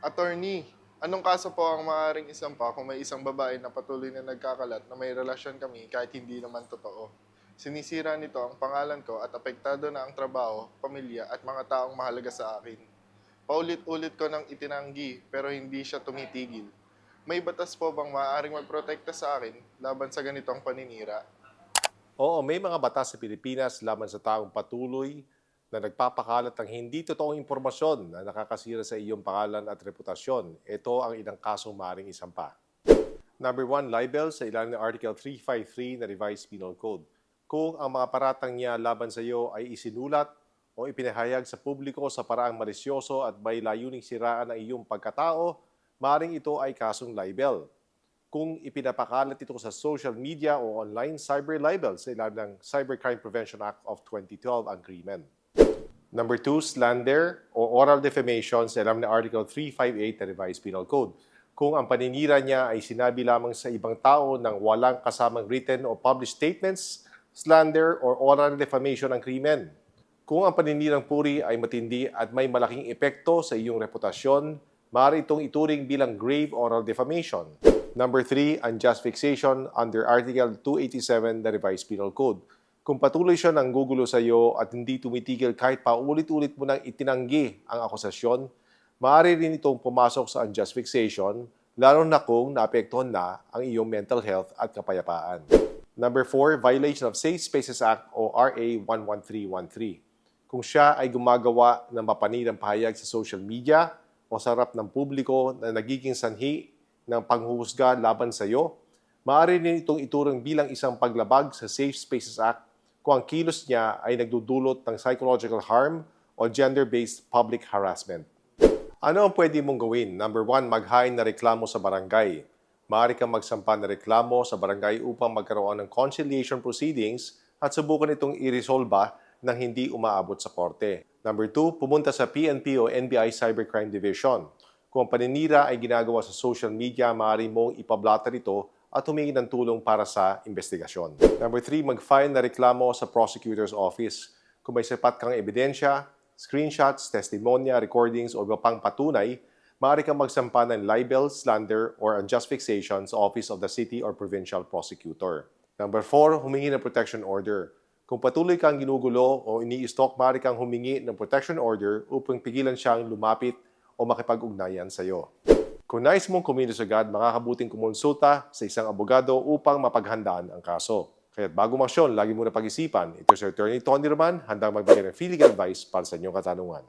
Attorney, anong kaso po ang maaaring isampa kung may isang babae na patuloy na nagkakalat na may relasyon kami kahit hindi naman totoo? Sinisira nito ang pangalan ko at apektado na ang trabaho, pamilya at mga taong mahalaga sa akin. Paulit-ulit ko nang itinanggi pero hindi siya tumitigil. May batas po bang maaaring magprotekta sa akin laban sa ganitong paninira? Oo, may mga batas sa Pilipinas laban sa taong patuloy na nagpapakalat ng hindi totoong impormasyon na nakakasira sa iyong pangalan at reputasyon. Ito ang ilang kasong maaaring isampa. Number one, libel sa ilalim ng Article 353 na Revised Penal Code. Kung ang mga paratang niya laban sa iyo ay isinulat o ipinahayag sa publiko sa paraang malisyoso at may layuning siraan ang iyong pagkatao, maaaring ito ay kasong libel kung ipinapakalat ito sa social media o online cyber libel sa ilalim ng Cybercrime Prevention Act of 2012 ang krimen. Number two, slander o oral defamation sa ilalim ng Article 358 ng Revised Penal Code. Kung ang paninira niya ay sinabi lamang sa ibang tao ng walang kasamang written o published statements, slander or oral defamation ang krimen. Kung ang paninirang puri ay matindi at may malaking epekto sa iyong reputasyon, maaari itong ituring bilang grave oral defamation. Number three, unjust fixation under Article 287 ng Revised Penal Code. Kung patuloy siya ng gugulo sa iyo at hindi tumitigil kahit paulit-ulit mo nang itinanggi ang akusasyon, maaari rin itong pumasok sa unjust fixation, lalo na kung naapektuhan na ang iyong mental health at kapayapaan. Number four, violation of Safe Spaces Act o RA 11313. Kung siya ay gumagawa ng mapanirang pahayag sa social media o sa harap ng publiko na nagiging sanhi ng panghuhusga laban sa iyo, maaari rin itong iturang bilang isang paglabag sa Safe Spaces Act kung ang kilos niya ay nagdudulot ng psychological harm o gender-based public harassment. Ano ang pwede mong gawin? Number one, mag-hain na reklamo sa barangay. Maaari kang magsampa na reklamo sa barangay upang magkaroon ng conciliation proceedings at subukan itong iresolba nang hindi umaabot sa korte. Number two, pumunta sa PNP o NBI Cybercrime Division. Kung ang paninira ay ginagawa sa social media, maaari mong ipablatter ito at humingi ng tulong para sa investigasyon. Number three, mag-file na reklamo sa prosecutor's office. Kung may sapat kang ebidensya, screenshots, testimonya, recordings o iba pang patunay, maaari kang magsampa ng libel, slander, or unjust fixation sa Office of the City or Provincial Prosecutor. Number four, humingi ng protection order. Kung patuloy kang ginugulo o ini-stalk, maaari kang humingi ng protection order upang pigilan siyang lumapit o makipag-ugnayan sa iyo. Kung nais mong kumilos agad, makakabuting kumonsulta sa isang abogado upang mapaghandaan ang kaso. Kaya bago maksyon, lagi mo na pag-isipan. Ito si Attorney Tony Roman, handang magbigay ng feeling advice para sa inyong katanungan.